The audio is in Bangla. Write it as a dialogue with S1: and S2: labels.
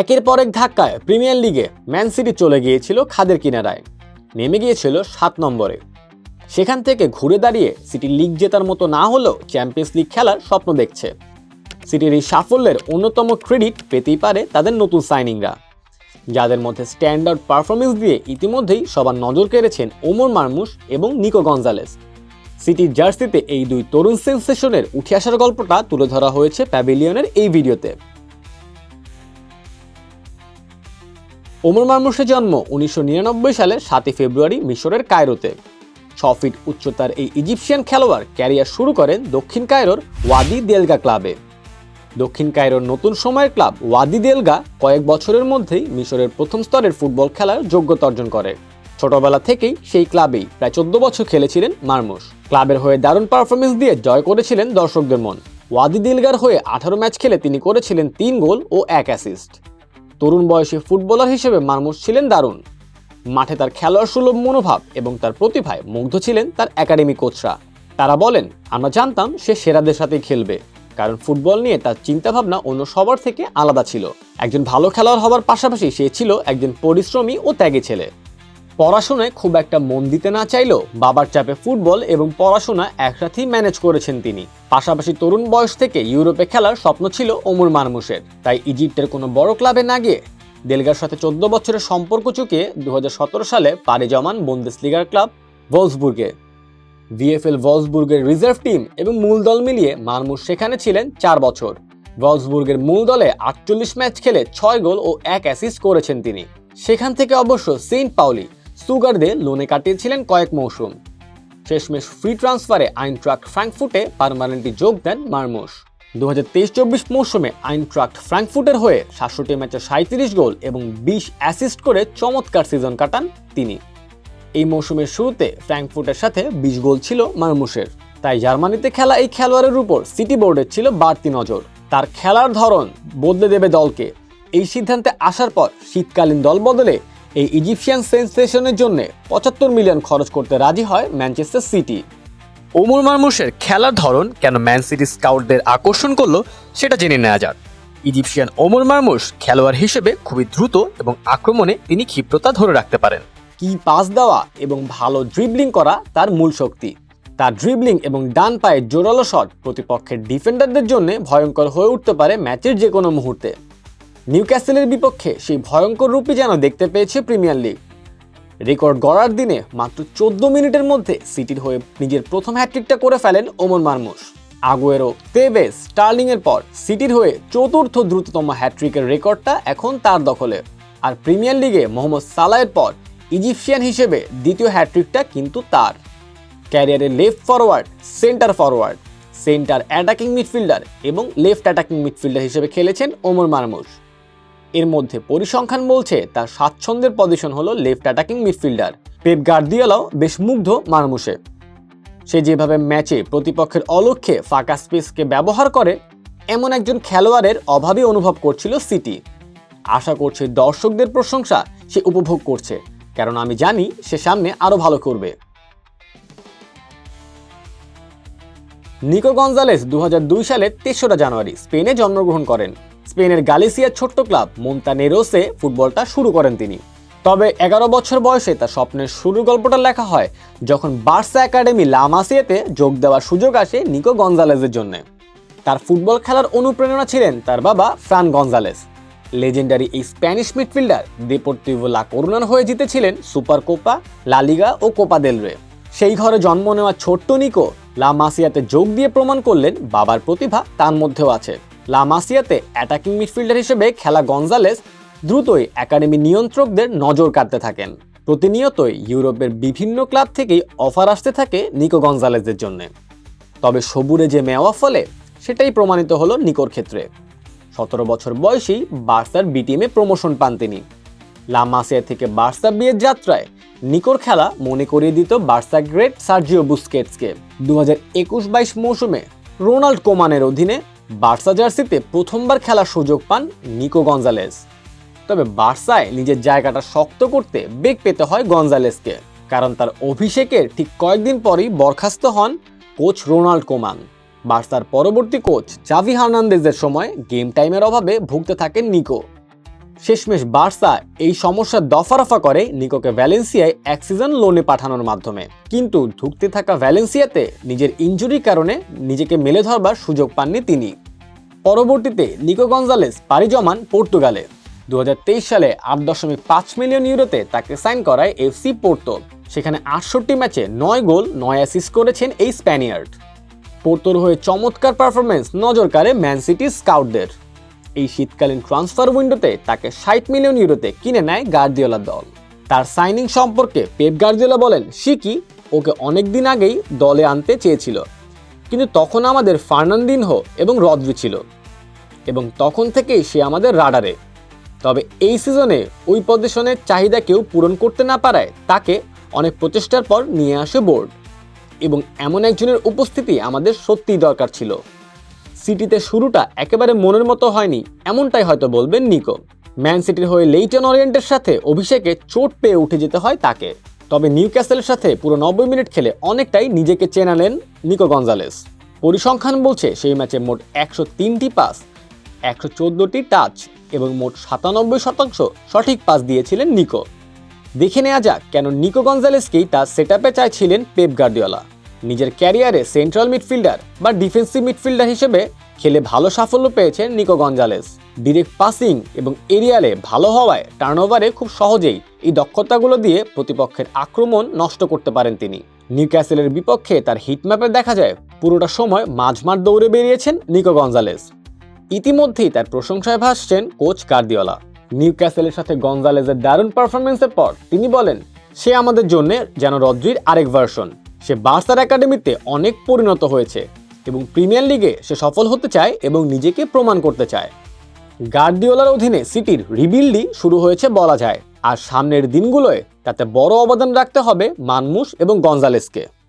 S1: একের পর এক ধাক্কায় প্রিমিয়ার লিগে ম্যান সিটি চলে গিয়েছিল খাদের কিনারায়। নেমে গিয়েছিল সাত নম্বরে। সেখান থেকে ঘুরে দাঁড়িয়ে সিটি লিগ জেতার মতো না হলেও চ্যাম্পিয়ন্স লিগ খেলার স্বপ্ন দেখছে। সিটির এই সাফল্যের অন্যতম ক্রেডিট পেতেই পারে তাদের নতুন সাইনিংরা। যাদের মধ্যে স্ট্যান্ডার্ড পারফরমেন্স দিয়ে ইতিমধ্যেই সবার নজর কেড়েছেন ওমর মারমুশ এবং নিকো গঞ্জালেস সিটির জার্সিতে এই দুই তরুণ সেন্সেশনের উঠে আসার গল্পটা তুলে ধরা হয়েছে প্যাভিলিয়নের এই ভিডিওতে। ওমর মারমুশের জন্ম উনিশশো নিরানব্বই সালে সাতই ফেব্রুয়ারি মিশরের কায়রোতে। ছ ফিট উচ্চতার এই ইজিপশিয়ান খেলোয়াড় ক্যারিয়ার শুরু করেন দক্ষিণ কায়রোর ওয়াদি দেলগা ক্লাবে। দক্ষিণ কায়রোর নতুন সময়ের ক্লাব ওয়াদি দেলগা কয়েক বছরের মধ্যেই মিশরের প্রথম স্তরের ফুটবল খেলার যোগ্যতা অর্জন করে। ছোটবেলা থেকেই সেই ক্লাবেই প্রায় চোদ্দ বছর খেলেছিলেন মারমুশ। ক্লাবের হয়ে দারুণ পারফরমেন্স দিয়ে জয় করেছিলেন দর্শকদের মন। ওয়াদি দিলগার হয়ে আঠারো ম্যাচ খেলে তিনি করেছিলেন তিন গোল ও এক অ্যাসিস্ট। তরুণ বয়সে ফুটবলার হিসেবে মানুষ ছিলেন দারুণ। মাঠে তার খেলোয়াড় সুলভ মনোভাব এবং তার প্রতিভায় মুগ্ধ ছিলেন তার একাডেমি কোচরা। তারা বলেন, আমরা জানতাম সে সেরাদের সাথেই খেলবে। কারণ ফুটবল নিয়ে তার চিন্তাভাবনা অন্য সবার থেকে আলাদা ছিল। একজন ভালো খেলোয়াড় হওয়ার পাশাপাশি সে ছিল একজন পরিশ্রমী ও ত্যাগী ছেলে। পড়াশোনায় খুব একটা মন দিতে না চাইলেও বাবার চাপে ফুটবল এবং পড়াশোনা একসাথেই ম্যানেজ করেছেন তিনি। পাশাপাশি তরুণ বয়স থেকে ইউরোপে খেলার স্বপ্ন ছিল ওমর মারমুশের। তাই ইজিপ্টের কোনো বড় ক্লাবে না গিয়ে দেলগার সাথে চোদ্দ বছরের সম্পর্ক চুকিয়ে দু হাজার সতেরো সালে পাড়ি জমান বন্দেসলিগার ক্লাব ভলসবুর্গে। ভিএফএল ভলসবুর্গের রিজার্ভ টিম এবং মূল দল মিলিয়ে মারমুশ সেখানে ছিলেন চার বছর। ভলসবুর্গের মূল দলে আটচল্লিশ ম্যাচ খেলে ছয় গোল ও এক অ্যাসিস্ট করেছেন তিনি। সেখান থেকে অবশ্য সেন্ট পাউলি সুগারদে লোনে কাটিয়েছিলেন কয়েক মৌসুম। শেষমেশ ফ্রি ট্রান্সফারে আইন আইনট্রাক্ট ফ্র্যাঙ্কফুটে পারমানেন্টলি যোগ দেন মারমুশ। দু হাজার তেইশ চব্বিশ মৌসুমে আইনট্রাক্ট ফ্র্যাঙ্কফুটের হয়ে সাতষট্টি ম্যাচে সাঁত্রিশ গোল এবং বিশ অ্যাসিস্ট করে চমৎকার সিজন কাটান তিনি। এই মৌসুমের শুরুতে ফ্র্যাঙ্কফুটের সাথে বিশ গোল ছিল মারমুশের। তাই জার্মানিতে খেলা এই খেলোয়াড়ের উপর সিটি বোর্ডের ছিল বাড়তি নজর। তার খেলার ধরন বদলে দেবে দলকে। এই সিদ্ধান্তে আসার পর শীতকালীন দল বদলে এই ইজিপশিয়ান সেন্সেশনের জন্য পঁচাত্তর মিলিয়ন খরচ করতে রাজি হয় ম্যানচেস্টার সিটি ওমর মারমুশের খেলার ধরন কেন ম্যান সিটি স্কাউটদের আকর্ষণ করল সেটা জেনে নেওয়া যাক। ইজিপশিয়ান ওমর মারমুশ খেলোয়াড় হিসেবে খুবই দ্রুত এবং আক্রমণে তিনি ক্ষিপ্রতা ধরে রাখতে পারেন। কি পাস দেওয়া এবং ভালো ড্রিবলিং করা তার মূল শক্তি। তার ড্রিবলিং এবং ডান পায়ের জোরালো শট প্রতিপক্ষের ডিফেন্ডারদের জন্য ভয়ঙ্কর হয়ে উঠতে পারে ম্যাচের যে কোনো মুহূর্তে। নিউক্যাসেলের বিপক্ষে সেই ভয়ঙ্কর রূপই যেন দেখতে পেয়েছে প্রিমিয়ার লিগ। রেকর্ড গড়ার দিনে মাত্র চোদ্দ মিনিটের মধ্যে সিটির হয়ে নিজের প্রথম হ্যাট্রিকটা করে ফেলেন Omar Marmoush. Agüero Tevez Sterling এর পর সিটির হয়ে চতুর্থ দ্রুততম হ্যাট্রিকের রেকর্ডটা এখন তার দখলে। আর প্রিমিয়ার লিগে মোহাম্মদ সালাহের পর ইজিপশিয়ান হিসেবে দ্বিতীয় হ্যাট্রিকটা কিন্তু তার। ক্যারিয়ারে left forward, centre forward, centre attacking midfielder এবং লেফট অ্যাটাকিং মিডফিল্ডার হিসেবে খেলেছেন ওমর মারমুশ। এর মধ্যে পরিসংখ্যান বলছে তার স্বাচ্ছন্দ্যের পজিশন হলো লেফট অ্যাটাকিং মিডফিল্ডার পেপ গার্দিওলাও বেশ মুগ্ধ মারমুশে সে যেভাবে ম্যাচে প্রতিপক্ষের অলক্ষ্যে ফাঁকা স্পেসকে ব্যবহার করে, এমন একজন খেলোয়াড়ের অভাবই অনুভব করছিল সিটি আশা করছে দর্শকদের প্রশংসা সে উপভোগ করছে কারণ আমি জানি সে সামনে আরও ভালো করবে। নিকো গঞ্জালেস দু সালের তেসরা জানুয়ারি স্পেনে জন্মগ্রহণ করেন। স্পেনের গালিসিয়ার ছোট্ট ক্লাব মন্তানেরোসে ফুটবলটা শুরু করেন তিনি। তবে এগারো বছর বয়সে তার স্বপ্নের শুরুর গল্পটা লেখা হয় যখন বার্সা একাডেমি লামাসিয়াতে যোগ দেওয়ার সুযোগ আসে নিকো গঞ্জালেসের জন্য। তার ফুটবল খেলার অনুপ্রেরণা ছিলেন তার বাবা ফ্রান গঞ্জালেস লেজেন্ডারি এই স্প্যানিশ মিডফিল্ডার দেপোর্টিভো লা করুণার হয়ে জিতেছিলেন সুপার কোপা লালিগা ও কোপা দেল রে। সেই ঘরে জন্ম নেওয়া ছোট্ট নিকো লা মাসিয়াতে যোগ দিয়ে প্রমাণ করলেন বাবার প্রতিভা তার মধ্যেও আছে। লা মাসিয়াতে অ্যাটাকিং মিডফিল্ডার হিসেবে খেলা গঞ্জালেস দ্রুতই একাডেমি নিয়ন্ত্রকদের নজর কাটতে থাকেন। প্রতিনিয়তই ইউরোপের বিভিন্ন ক্লাব থেকেই অফার আসতে থাকে নিকো গঞ্জালেসের জন্য। তবে সবুরে যে মেওয়া ফলে সেটাই প্রমাণিত হলো নিকোর ক্ষেত্রে। সতেরো বছর বয়সেই বার্সার বিটিএমে প্রমোশন পান তিনি। লামাসিয়া থেকে বার্সা বিয়ের যাত্রায় নিকোর খেলা মনে করিয়ে দিত বার্সা গ্রেট সার্জিও বুস্কেটসকে। দু হাজার একুশ বাইশ মৌসুমে রোনাল্ড কোমানের অধীনে বার্সা জার্সিতে প্রথমবার খেলার সুযোগ পান নিকো গঞ্জালেস তবে বার্সায় নিজের জায়গাটা শক্ত করতে বেগ পেতে হয় গঞ্জালেসকে কারণ তার অভিষেকের ঠিক কয়েকদিন পরই বরখাস্ত হন কোচ রোনাল্ড কোমান। বার্সার পরবর্তী কোচ চাভি হার্নান্দেজের সময় গেম টাইমের অভাবে ভুগতে থাকেন নিকো। শেষমেশ বার্সা এই সমস্যার দফারফা করে নিকোকে ভ্যালেন্সিয়ায় এক সিজন লোনে পাঠানোর মাধ্যমে। কিন্তু ঢুকতে থাকা ভ্যালেন্সিয়াতে নিজের ইঞ্জুরির কারণে নিজেকে মেলে ধরবার সুযোগ পাননি তিনি। পরবর্তীতে নিকো গঞ্জালেস পাড়ি জমান পর্তুগালে দুহাজার তেইশ সালে আট দশমিক পাঁচ মিলিয়ন ইউরোতে তাকে সাইন করায় এফসি পোর্তো। সেখানে আটষট্টি ম্যাচে নয় গোল, নয় অ্যাসিস্ট করেছেন এই স্প্যানিয়ার্ড। পোর্তোর হয়ে চমৎকার পারফরমেন্স নজর কাড়ে ম্যান সিটি স্কাউটদের। এই শীতকালীন ট্রান্সফার উইন্ডোতে তাকে ষাট মিলিয়ন ইউরোতে কিনে নেয় গার্দিওলা দল। তার সাইনিং সম্পর্কে পেপ গার্দিওলা বলেন শিকি ওকে অনেক দিন আগেই দলে আনতে চেয়েছিল। কিন্তু তখন আমাদের ফার্নান্দিনহো এবং রদ্রি ছিল। এবং তখন থেকেই সে আমাদের রাডারে। তবে এই সিজনে ওই পজিশনের চাহিদা কেউ পূরণ করতে না পারায় তাকে অনেক প্রচেষ্টার পর নিয়ে আসে বোর্ড। এবং এমন একজনের উপস্থিতি আমাদের সত্যিই দরকার ছিল। সিটিতে শুরুটা একেবারে মনের মতো হয়নি, এমনটাই হয়তো বলবেন নিকো। ম্যান সিটির হয়ে লেইটন অরিয়েন্টের সাথে অভিষেকে চোট পেয়ে উঠে যেতে হয় তাকে। তবে নিউক্যাসেলের সাথে পুরো নব্বই মিনিট খেলে অনেকটাই নিজেকে চেনালেন নিকো গঞ্জালেস পরিসংখ্যান বলছে সেই ম্যাচে মোট একশো তিনটি পাস, একশো চোদ্দোটি টাচ এবং মোট সাতানব্বই শতাংশ সঠিক পাস দিয়েছিলেন নিকো। দেখে নেওয়া যাক কেন নিকো গঞ্জালেসকেই তার সেট চাইছিলেন পেপ গার্দিওলা। নিজের ক্যারিয়ারে সেন্ট্রাল মিডফিল্ডার বা ডিফেন্সিভ মিডফিল্ডার হিসেবে খেলে ভালো সাফল্য পেয়েছেন নিকো গঞ্জালেস ডিরেক্ট পাসিং এবং এরিয়ালে ভালো হওয়ায় টার্নওভারে খুব সহজেই এই দক্ষতাগুলো দিয়ে প্রতিপক্ষের আক্রমণ নষ্ট করতে পারেন তিনি। নিউক্যাসেলের বিপক্ষে তার হিটম্যাপে দেখা যায়, পুরোটা সময় মাঝমাঠ দৌড়ে বেরিয়েছেন নিকো গঞ্জালেস। ইতিমধ্যেই তার প্রশংসায় ভাসছেন কোচ গার্দিওলা। নিউক্যাসেলের সাথে গঞ্জালেজের দারুণ পারফরমেন্সের পর তিনি বলেন, সে আমাদের জন্য যেন রদ্রির আরেক ভার্সন। সে বার্সার একাডেমিতে অনেক পরিণত হয়েছে এবং প্রিমিয়ার লিগে সে সফল হতে চায় এবং নিজেকে প্রমাণ করতে চায়। গার্দিওলার অধীনে সিটির রিবিল্ডই শুরু হয়েছে বলা যায়। আর সামনের দিনগুলোয় তাতে বড় অবদান রাখতে হবে মানমুস এবং গঞ্জালেসকে